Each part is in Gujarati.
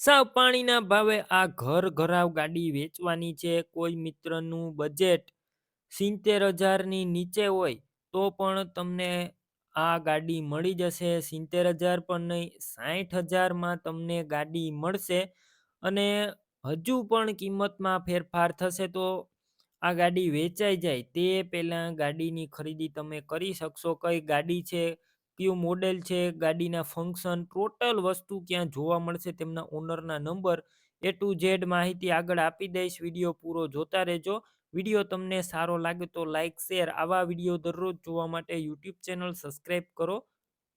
સાવ પાણીના ભાવે આ ઘર ઘરાવ ગાડી વેચવાની છે. કોઈ મિત્રનું બજેટ સિત્તેર હજારની નીચે હોય તો પણ તમને આ ગાડી મળી જશે. સિત્તેર હજાર પણ નહીં સાઠ હજારમાં તમને ગાડી મળશે અને હજુ પણ કિંમતમાં ફેરફાર થશે તો આ ગાડી વેચાઈ જાય. તે પહેલાં ગાડીની ખરીદી તમે કરી શકશો. કઈ ગાડી છે કયું મોડેલ છે, ગાડીના ફંક્શન ટોટલ વસ્તુ ક્યાં જોવા મળશે તેમના ઓનરના નંબર એ ટુ ઝેડ માહિતી આગળ આપી દઈશ વીડિયો પૂરો જોતા રહેજો. વીડિયો તમને સારો લાગે તો લાઇક શેર આવા વીડિયો દરરોજ જોવા માટે યુટ્યુબ ચેનલ સબસ્ક્રાઈબ કરો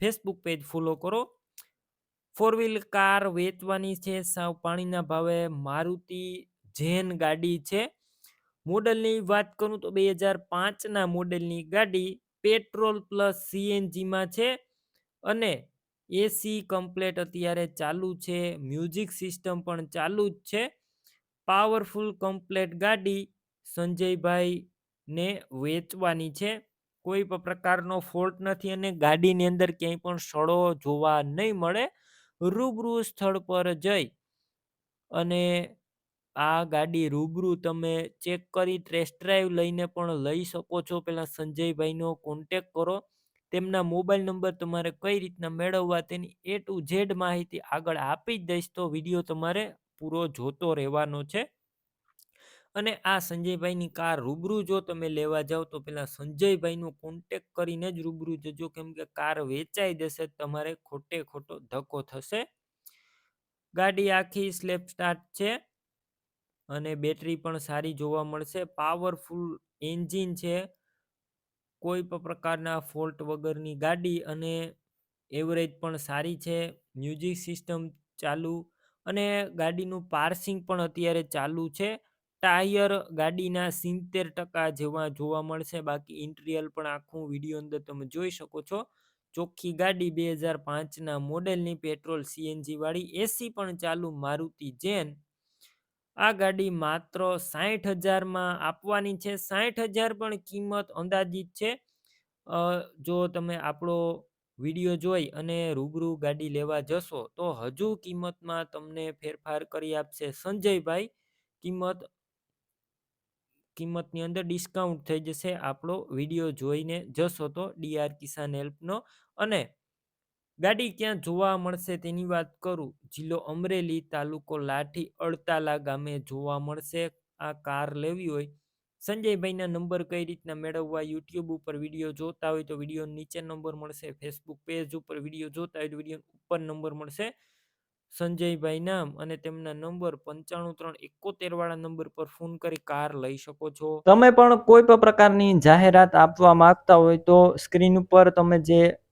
ફેસબુક પેજ ફોલો કરો. ફોર વ્હીલ કાર વેચવાની છે, સાવ પાણીના ભાવે મારુતિ જેન ગાડી છે. મોડલની વાત કરું તો બે હજાર પાંચના મોડેલની ગાડી પેટ્રોલ પ્લસ સીએનજીમાં છે. અને એસી કમ્પ્લેટ અત્યારે ચાલુ છે. મ્યુઝિક સિસ્ટમ પણ ચાલુ જ છે. પાવરફુલ કમ્પ્લેટ ગાડી સંજયભાઈને વેચવાની છે. કોઈ પણ પ્રકારનો ફોલ્ટ નથી અને ગાડીની અંદર ક્યાંય પણ સડો જોવા નહીં મળે. રૂબરૂ સ્થળ પર જઈ અને આ ગાડી રૂબરૂ તમે ચેક કરી ટેસ્ટ ડ્રાઈવ લઈને પણ લઈ શકો છો. પહેલાં સંજયભાઈનો કોન્ટેક કરો. તેમના મોબાઈલ નંબર તમારે કઈ રીતના મેળવવા તેની એ ટુ ઝેડ માહિતી આગળ આપી જ દઈશ તો વીડિયો તમારે પૂરો જોતો રહેવાનો છે. અને આ સંજયભાઈની કાર રૂબરૂ જો તમે લેવા જાઓ તો પેલા સંજયભાઈનો કોન્ટેક કરીને જ રૂબરૂ જજો. કેમ કે કાર વેચાઈ જશે તમારે ખોટે ખોટો ધક્કો થશે. ગાડી આખી સ્લેપ સ્ટાર્ટ છે. અને બેટરી પણ સારી જોવા મળશે. પાવરફુલ એન્જિન છે. કોઈ પણ પ્રકારના ફોલ્ટ વગરની ગાડી અને એવરેજ પણ સારી છે. મ્યુઝિક સિસ્ટમ ચાલુ અને ગાડીનું પાર્સિંગ પણ અત્યારે ચાલુ છે. ટાયર ગાડીના સિત્તેર ટકા જેવા જોવા મળશે. બાકી ઇન્ટિરિયર પણ આખું વીડિયો અંદર તમે જોઈ શકો છો. ચોખ્ખી ગાડી બે હજાર પાંચના મોડેલની પેટ્રોલ સીએનજી વાળી એસી પણ ચાલુ. મારુતિ જેન આ ગાડી માત્ર સાઠ હજારમાં આપવાની છે. સાઠ હજાર પણ કિંમત અંદાજિત છે. જો તમે આપણો વીડિયો જોઈ અને રૂબરૂ ગાડી લેવા જશો, તો હજુ કિંમતમાં તમને ફેરફાર કરી આપશે સંજયભાઈ. કિંમત, કિંમતની અંદર ડિસ્કાઉન્ટ થઈ જશે આપણો વીડિયો જોઈને જશો તો ડીઆર કિસાન હેલ્પનો. અને ગાડી ક્યાં જોવા મળશે તેની વાત કરું? જિલ્લો અમરેલી તાલુકો લાઠી અડતાલા ગામે જોવા મળશે. આ કાર લેવી હોય. સંજયભાઈના નંબર કઈ રીતના મેળવવા? યુટ્યુબ ઉપર વીડિયો જોતા હોય તો વીડિયો નીચે નંબર મળશે. ફેસબુક પેજ ઉપર વીડિયો જોતા હોય તો વીડિયો ઉપર નંબર મળશે. સંજયભાઈ નામ અને તેમના નંબર પંચાણું ત્રણ એકોતેર વાળા નંબર પર ફોન કરી કાર લઈ શકો છો. તમે પણ કોઈ પણ પ્રકારની જાહેરાત આપવા માંગતા હોય તો સ્ક્રીન ઉપર તમે જે